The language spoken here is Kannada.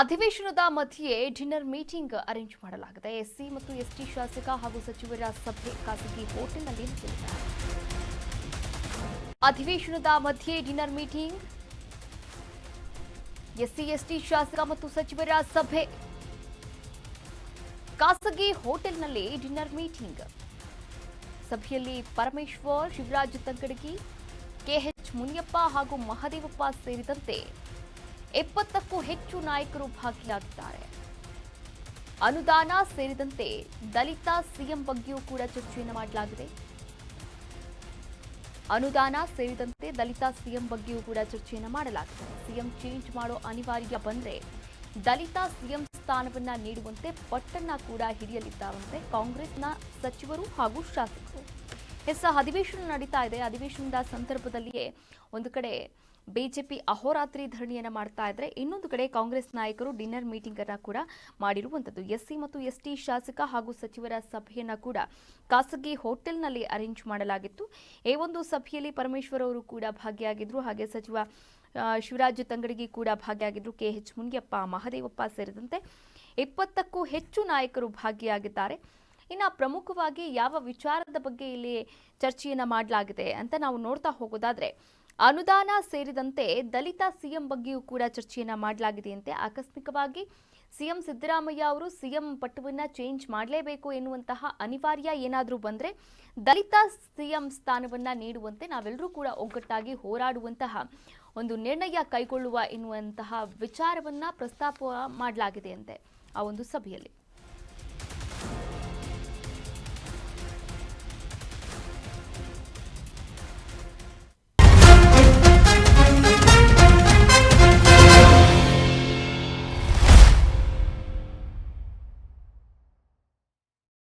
ಅಧಿವೇಶನದ ಮಧ್ಯೆ ಡಿನ್ನರ್ ಮೀಟಿಂಗ್ ಅರೇಂಜ್ ಮಾಡಲಾಗಿದೆ. ಎಸ್ಸಿ ಮತ್ತು ಎಸ್ಟಿ ಶಾಸಕ ಹಾಗೂ ಸಚಿವರ ಸಭೆ ಖಾಸಗಿ ಹೋಟೆಲ್ನಲ್ಲಿ ನಡೆಯಲಿದೆ. ಅಧಿವೇಶನದ ಮಧ್ಯೆ ಡಿನ್ನರ್ ಮೀಟಿಂಗ್, ಎಸ್ಸಿ, ಎಸ್ಟಿ ಶಾಸಕ ಮತ್ತು ಸಚಿವರ ಸಭೆ ಖಾಸಗಿ ಹೋಟೆಲ್ನಲ್ಲಿ ಡಿನ್ನರ್ ಮೀಟಿಂಗ್. ಸಭೆಯಲ್ಲಿ ಪರಮೇಶ್ವರ್, ಶಿವರಾಜ್ ತಂಗಡಗಿ, ಕೆಎಚ್ ಮುನಿಯಪ್ಪ ಹಾಗೂ ಮಹದೇವಪ್ಪ ಸೇರಿದಂತೆ ಎಪ್ಪತ್ತಕ್ಕೂ ಹೆಚ್ಚು ನಾಯಕರು ಭಾಗಿಯಾಗಿದ್ದಾರೆ. ಅನುದಾನ ಸೇರಿದಂತೆ ದಲಿತ ಸಿಎಂ ಬಗ್ಗೆಯೂ ಕೂಡ ಚರ್ಚೆಯನ್ನು ಮಾಡಲಾಗಿದೆ. ಅನುದಾನ ಸೇರಿದಂತೆ ದಲಿತ ಸಿಎಂ ಬಗ್ಗೆಯೂ ಕೂಡ ಚರ್ಚೆಯನ್ನು ಮಾಡಲಾಗಿದೆ. ಸಿಎಂ ಚೇಂಜ್ ಮಾಡೋ ಅನಿವಾರ್ಯ ಬಂದರೆ ದಲಿತ ಸಿಎಂ ಸ್ಥಾನವನ್ನ ನೀಡುವಂತೆ ಪಟ್ಟನ್ನ ಕೂಡ ಹಿಡಿಯಲಿದ್ದಾರಂತೆ ಕಾಂಗ್ರೆಸ್ನ ಸಚಿವರು ಹಾಗೂ ಶಾಸಕರು. ಎಸ್ ಅಧಿವೇಶನ ನಡೀತಾ ಇದೆ. ಅಧಿವೇಶನದ ಸಂದರ್ಭದಲ್ಲಿಯೇ ಒಂದು ಕಡೆ ಬಿಜೆಪಿ ಅಹೋರಾತ್ರಿ ಧರಣಿಯನ್ನು ಮಾಡ್ತಾ ಇದ್ರೆ ಇನ್ನೊಂದು ಕಡೆ ಕಾಂಗ್ರೆಸ್ ನಾಯಕರು ಡಿನ್ನರ್ ಮೀಟಿಂಗ್ ಅನ್ನ ಕೂಡ ಮಾಡಿರುವಂತದ್ದು. ಎಸ್ಸಿ ಮತ್ತು ಎಸ್ಟಿ ಶಾಸಕ ಹಾಗೂ ಸಚಿವರ ಸಭೆಯನ್ನ ಕೂಡ ಖಾಸಗಿ ಹೋಟೆಲ್ನಲ್ಲಿ ಅರೇಂಜ್ ಮಾಡಲಾಗಿತ್ತು. ಈ ಒಂದು ಸಭೆಯಲ್ಲಿ ಪರಮೇಶ್ವರ್ ಅವರು ಕೂಡ ಭಾಗಿಯಾಗಿದ್ರು. ಹಾಗೆ ಸಚಿವ ಶಿವರಾಜ್ ತಂಗಡಗಿ ಕೂಡ ಭಾಗಿಯಾಗಿದ್ರು. ಕೆ ಎಚ್ ಮುನಿಯಪ್ಪ, ಮಹದೇವಪ್ಪ ಸೇರಿದಂತೆ ಇಪ್ಪತ್ತಕ್ಕೂ ಹೆಚ್ಚು ನಾಯಕರು ಭಾಗಿಯಾಗಿದ್ದಾರೆ. ಇನ್ನು ಪ್ರಮುಖವಾಗಿ ಯಾವ ವಿಚಾರದ ಬಗ್ಗೆ ಇಲ್ಲಿ ಚರ್ಚೆಯನ್ನು ಮಾಡಲಾಗಿದೆ ಅಂತ ನಾವು ನೋಡ್ತಾ ಹೋಗೋದಾದ್ರೆ ಅನುದಾನ ಸೇರಿದಂತೆ ದಲಿತ ಸಿಎಂ ಬಗ್ಗೆಯೂ ಕೂಡ ಚರ್ಚೆಯನ್ನ ಮಾಡಲಾಗಿದೆಯಂತೆ. ಆಕಸ್ಮಿಕವಾಗಿ ಸಿಎಂ ಸಿದ್ದರಾಮಯ್ಯ ಅವರು ಸಿಎಂ ಪಟ್ಟವನ್ನ ಚೇಂಜ್ ಮಾಡಲೇಬೇಕು ಎನ್ನುವಂತಹ ಅನಿವಾರ್ಯ ಏನಾದರೂ ಬಂದರೆ ದಲಿತ ಸಿಎಂ ಸ್ಥಾನವನ್ನ ನೀಡುವಂತೆ ನಾವೆಲ್ಲರೂ ಕೂಡ ಒಗ್ಗಟ್ಟಾಗಿ ಹೋರಾಡುವಂತಹ ಒಂದು ನಿರ್ಣಯ ಕೈಗೊಳ್ಳುವ ಎನ್ನುವಂತಹ ವಿಚಾರವನ್ನ ಪ್ರಸ್ತಾಪ ಮಾಡಲಾಗಿದೆಯಂತೆ ಆ ಒಂದು ಸಭೆಯಲ್ಲಿ.